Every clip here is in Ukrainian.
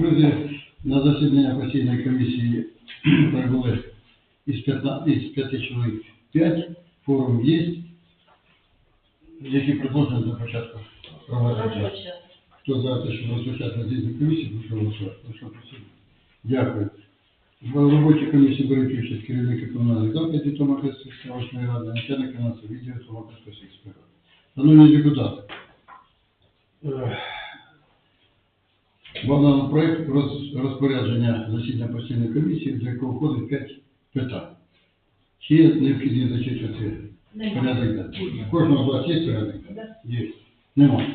Друзі, на засідання постійної комісії прибули із 15, із 5 чоловік 5, форум є. Які предложення на початку проведення? Хто за те, щоб розпочати засідання комісії, прошу голосувати. Дякую. В роботі комісії беруть участь керівники комунальних закладів Томаківської селищної ради, начальник фінансового відділу Томаківської сільської ради. Шановні депутати, Вам проєкт роз- розпорядження засідання постійної комісії, до якого входить 5 питань. Чи є необхідність зачитувати порядок денний? Кожного з вас є порядок денний? Є. Нема.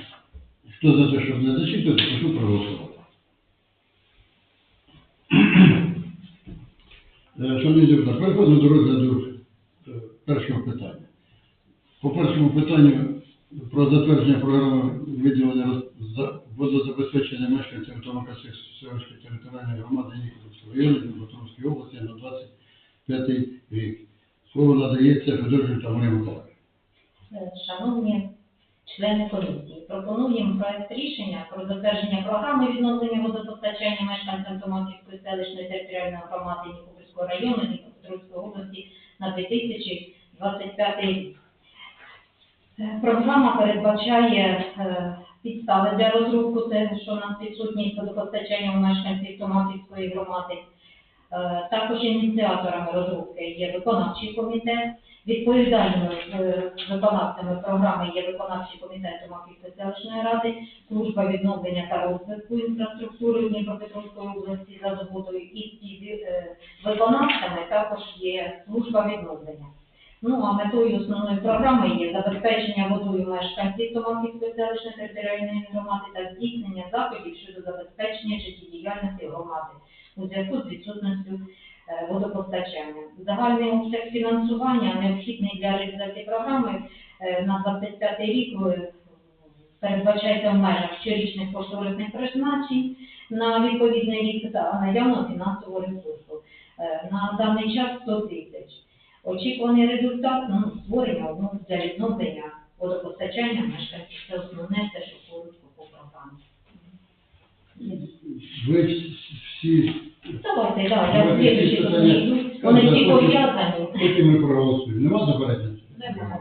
Хто за те, щоб не зачитувати, прошу проголосувати. Е, Шановні депутати, переходимо до розгляду е, першого питання. По першому питанню про затвердження програми виділення за- водозабезпечення мешканців Томакасих селищної територіальної громади Нікопольського району Дніпропетровської області на 25 рік. Слово надається Федоровичу Тамарі Миколаївні. Шановні члени комісії, пропонуємо проект рішення про затвердження програми відновлення водопостачання мешканцям Томаківської селищної територіальної громади Нікопольського району Дніпропетровської області на 2025 рік. Е, Програма передбачає е, підстави для розробку, це що нас відсутність водопостачання у мешканців Томаківської громади. Е, Також ініціаторами розробки є виконавчий комітет, Відповідальними е, виконавцями програми є виконавчий комітет Томаківської селищної ради, служба відновлення та розвитку інфраструктури Дніпропетровської області за згодою і е, виконавцями також є служба відновлення. Ну а метою основної програми є забезпечення водою мешканців Томаківської селищної територіальної громади та здійснення заходів щодо забезпечення життєдіяльності громади у зв'язку з відсутністю е, водопостачання. Загальний обсяг фінансування необхідний для реалізації програми е, на 25 рік е, передбачається в межах щорічних кошторисних призначень на відповідний рік та наявного фінансового ресурсу. На даний час 100 тисяч. Очікуваний результат ну, створення умов для відновлення водопостачання мешканців. Це основне те, що коротко по програмі. Ви всі, Давайте, да, я Давайте слідчі питання. Вони всі пов'язані. потім ми проголосуємо. Нема заперечень? Немає.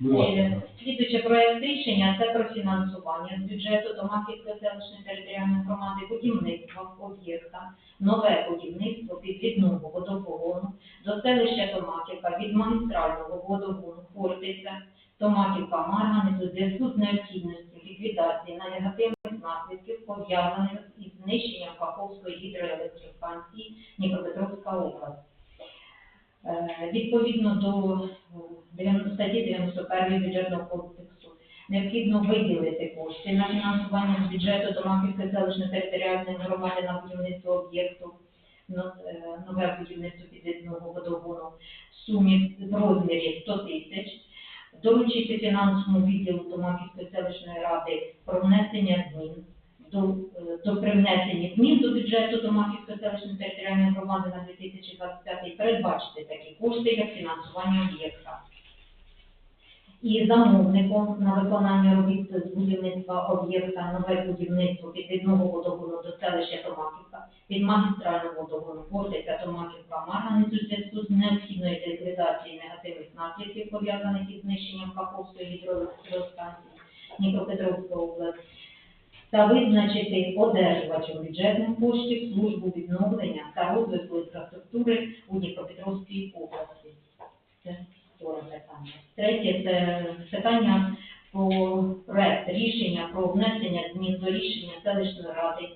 Будь ласка. Е, Слідуюче рішення це про фінансування з бюджету Томаківської селищної територіальної громади будівництва об'єкта, нове будівництво підвідного водопогону до селища Томаківка від магістрального водогону Хортиця, Томаківка Марганець у зв'язку з необхідністю ліквідації негативних наслідків пов'язаних із знищенням Каховської гідроелектростанції Дніпропетровська область. Е, Відповідно до е, 90 статті 91 бюджетного кодексу необхідно виділити кошти на фінансування з бюджету Томаківської селищної територіальної громади на будівництво об'єкту нове будівництво підвідного водогону в сумі в розмірі 100 тисяч. Доручити фінансовому відділу Томаківської селищної ради про внесення змін до, е, до привнесення змін до бюджету Томаківської селищної територіальної громади на 2025 передбачити такі кошти як фінансування об'єкта. І замовником на виконання робіт з будівництва об'єкта нове будівництво підвідного водогону до селища Томаківка від магістрального водогону Фортиця Томаківка Марганець у зв'язку з необхідною ліквідації негативних наслідків пов'язаних із знищенням Каховської гідроелектростанції Дніпропетровської області та визначити одержувачем бюджетних коштів службу відновлення та розвитку інфраструктури у Дніпропетровській області. Це вторе питання. Третє це питання про проект рішення про внесення змін до рішення селищної ради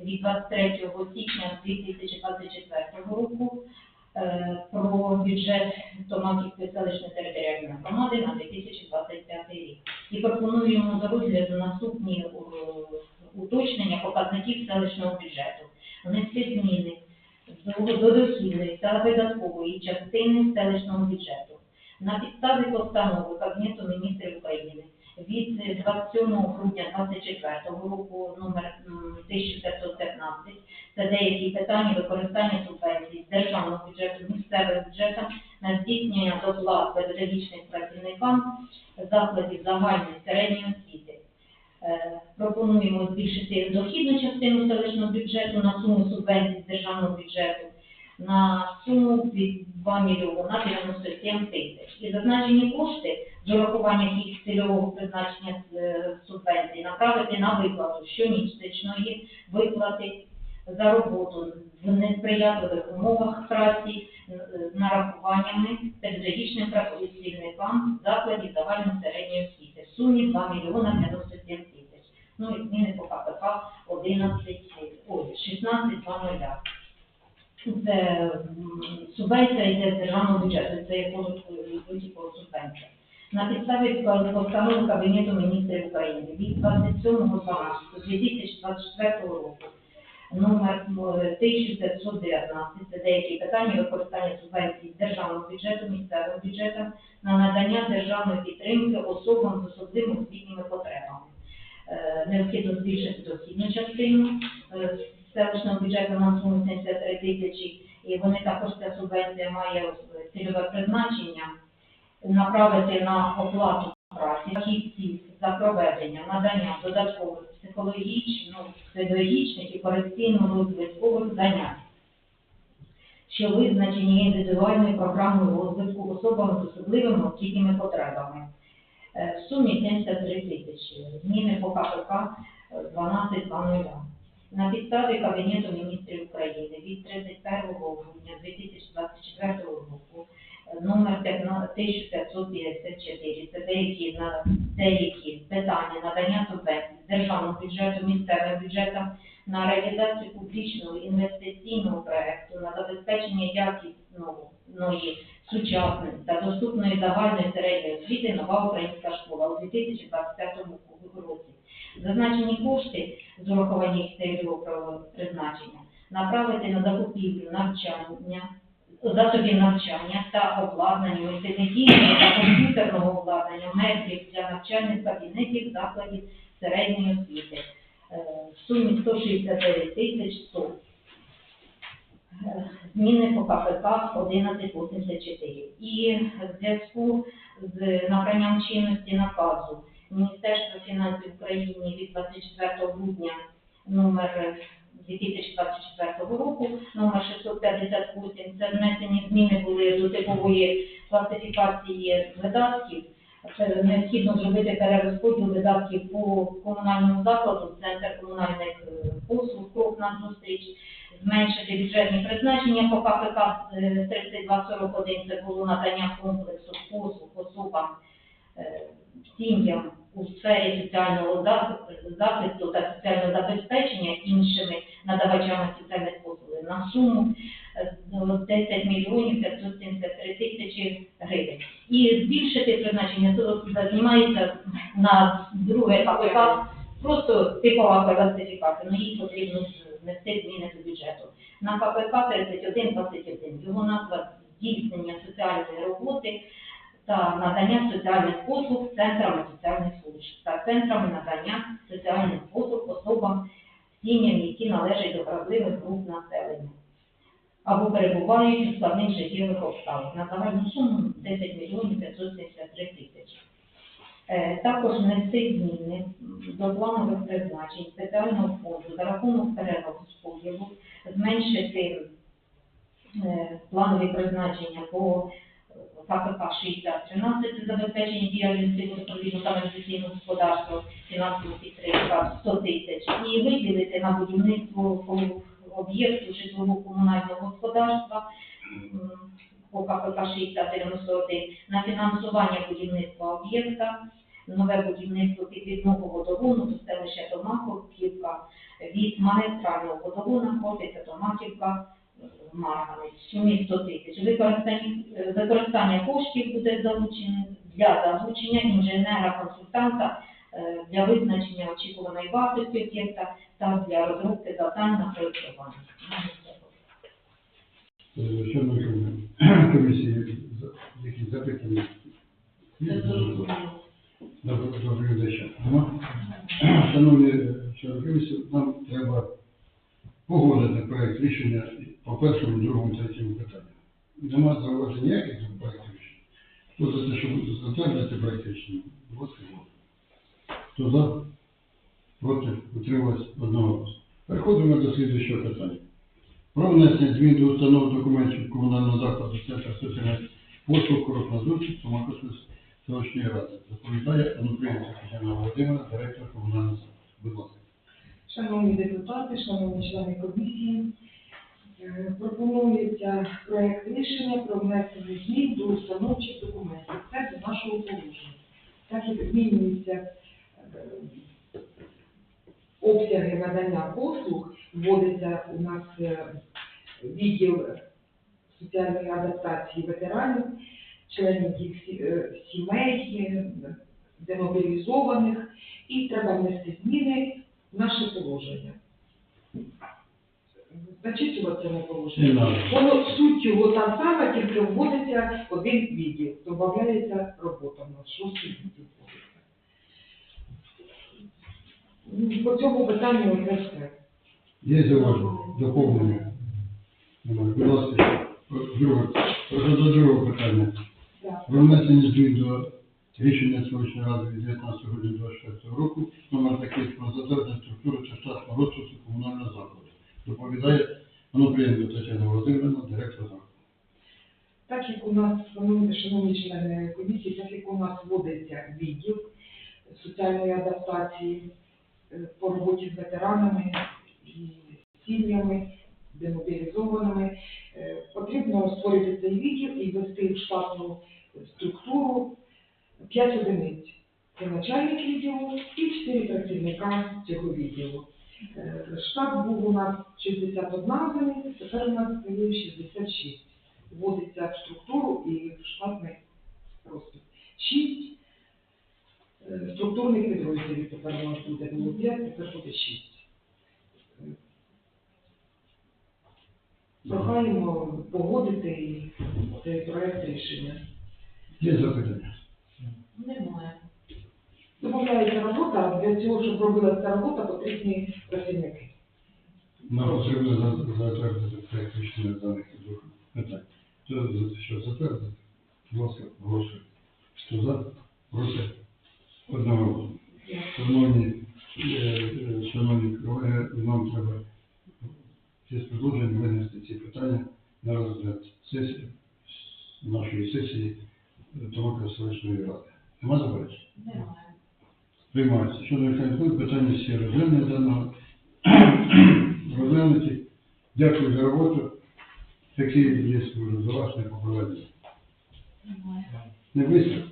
від 23 січня 2024 року е, про бюджет Томаківської селищної територіальної громади на 2025 рік. І пропонуємо до розгляду наступні е, уточнення показників селищного бюджету. Внести зміни до дохідної та видаткової частини селищного бюджету. На підставі постанови Кабінету міністрів України від 27 грудня 2024 року номер м, 1515 це деякі питання використання субвенцій з державного бюджету місцевим бюджетом на здійснення доплат педагогічним працівникам закладів загальної середньої освіти. Е, Пропонуємо збільшити дохідну частину селищного бюджету на суму субвенцій з державного бюджету на суму від 2 мільйона 97 тисяч. І зазначені кошти з урахуванням їх цільового призначення е, субвенцій направити на виплату щомісячної виплати за роботу в несприятливих умовах праці е, з нарахуваннями педагогічним працівникам закладів загальної середньої освіти в сумі 2 мільйона 97 тисяч. Ну і зміни по КПК 11, ой, 16 Це субвенція йде з державного бюджету, це є коротко субвенція. На підставі постанови Кабінету міністрів України від 27.12.2024 року номер м, 1519, це деякі питання використання субвенцій з державного бюджету, місцевого бюджету на надання державної підтримки особам з особливими освітніми потребами. Е, Необхідно збільшити дохідну частину е, селищного бюджету на суму 73 тисячі, і вони також ця субвенція має цільове призначення направити на оплату праці фахівців за проведення, надання додаткових психологічних, педагогічних і корекційно-розвиткових занять, що визначені індивідуальною програмою розвитку особами з особливими освітніми потребами. Е, В сумі 73 тисячі. Зміни по КПК е, 12.00. На підставі Кабінету міністрів України від 31 грудня 2024 року е, номер 15 1554, це деякі, деякі питання надання субвенцій державного бюджету, місцевим бюджетом на реалізацію публічного інвестиційного проекту на забезпечення якісної, сучасної та доступної загальної середньої освіти нова українська школа у 2025 році. Зазначені кошти з урахуванням цільового призначення направити на закупівлю навчання, засобів навчання та обладнання, мультимедійного та комп'ютерного обладнання, меблів для навчальних кабінетів закладів середньої освіти е, в сумі 169 тисяч 100. Зміни по КПК 1184. І в зв'язку з набранням чинності наказу Міністерства фінансів України від 24 грудня номер 2024 року, номер 658, це внесені зміни були до типової класифікації видатків. Необхідно зробити перерозподіл видатків по комунальному закладу, центр комунальних е, послуг, крок на зустріч, зменшити бюджетні призначення. По КПК е, 3241, це було надання комплексу послуг особам е, сім'ям у сфері соціального захисту- та соціального забезпечення іншими надавачами соціальних послуг. На суму е, 10 мільйонів 573 тисячі гривень. І збільшити призначення то знімається на друге КПК, просто типова класифікація, але їй потрібно внести зміни до бюджету. На КПК 3121 його назва здійснення соціальної роботи та надання соціальних послуг центрами соціальних служб та центрами надання соціальних послуг особам, сім'ям, які належать до вразливих груп населення або перебувають у складних життєвих обставин на загальну суму 10 мільйонів 573 тисячі. Е, Також внести зміни до планових призначень спеціального фонду за рахунок перерозподілу, зменшити е, планові призначення по КПК 6013 це забезпечення діяльності водопровідного каналізаційного господарства, фінансову підтримка 100 тисяч і виділити на будівництво об'єкту житлово-комунального господарства по КПК 6091 на фінансування будівництва об'єкта, нове будівництво підвідного водогону до селища Томаківка від магістрального водогону Хортиця Томаківка Марганець, в сумі 100 тисяч. Використання, е, використання коштів буде залучено для залучення інженера-консультанта е, для визначення очікуваної вартості об'єкта та для розробки завдань на проєктування. Е, Шановні комісії, які запитання? Шановні комісії, нам треба погодити проект рішення по першому, другому, третьому питанню. Нема зауважень ніяких до проекту рішення. Хто за те, щоб затвердити проект рішення? Голосуємо. Хто за? проти, утрималось одного. Переходимо до слідуючого питання. Про внесення змін до установ документів комунального закладу Центр соціальних послуг Корознадурчик Томаківської селищної ради. Доповідає Ануфрієнко Тетяна Володимирівна, директор комунального. Будь. Шановні депутати, шановні члени комісії, е, пропонується проект рішення про внесення змін до установчих документів. Це до нашого положення. Так як змінюються е, обсяги надання послуг, вводиться у нас е, відділ соціальної адаптації ветеранів, членів їх е, сімей, демобілізованих, і треба внести зміни в наше положення. Зачитувати це не Не положення. Воно суть його там сама, тільки вводиться один відділ, додається робота в нас, шостий відділ. По цьому питанню це все. Є зауваження, доповнення? Немає. Будь ласка, друге, прошу до другого питання. Так. Про внесення змін до рішення селищної ради від 19 грудня 24 року номер такий про затвердження структури та штатного розпису комунального закладу. Доповідає Ануфрієнко Тетяна Володимирівна, директор закладу. Так як у нас, шановні, члени комісії, так як у нас вводиться відділ соціальної адаптації е, по роботі з ветеранами і сім'ями, демобілізованими, е, потрібно створити цей відділ і ввести в штатну структуру 5 одиниць. Начальник відділу і 4 працівника цього відділу. Е, Штат був у нас 61 одиниця, тепер у нас стає 66 вводиться в структуру і в штатний розпис. Шість е, структурних підрозділів тепер у нас буде було п'ять, тепер буде шість. Е, Прохаємо погодити цей проект рішення. Є запитання? Немає. Домовляється робота, для цього, щоб робилася ця робота, потрібні працівники. Нам потрібно за- затвердити проект рішення даних двох питань. Хто за що затвердити? Будь ласка, голосуйте. Хто за? Проти? Одного. Шановні, е, е, шановні колеги, нам треба ці предложення винести селищної ради. Нема заперечень? Немає. Приймається. Щодо механізму, питання всі розглянені даного розглянуті. Дякую за роботу. Такі є за зауваження по. Немає. Не висновок.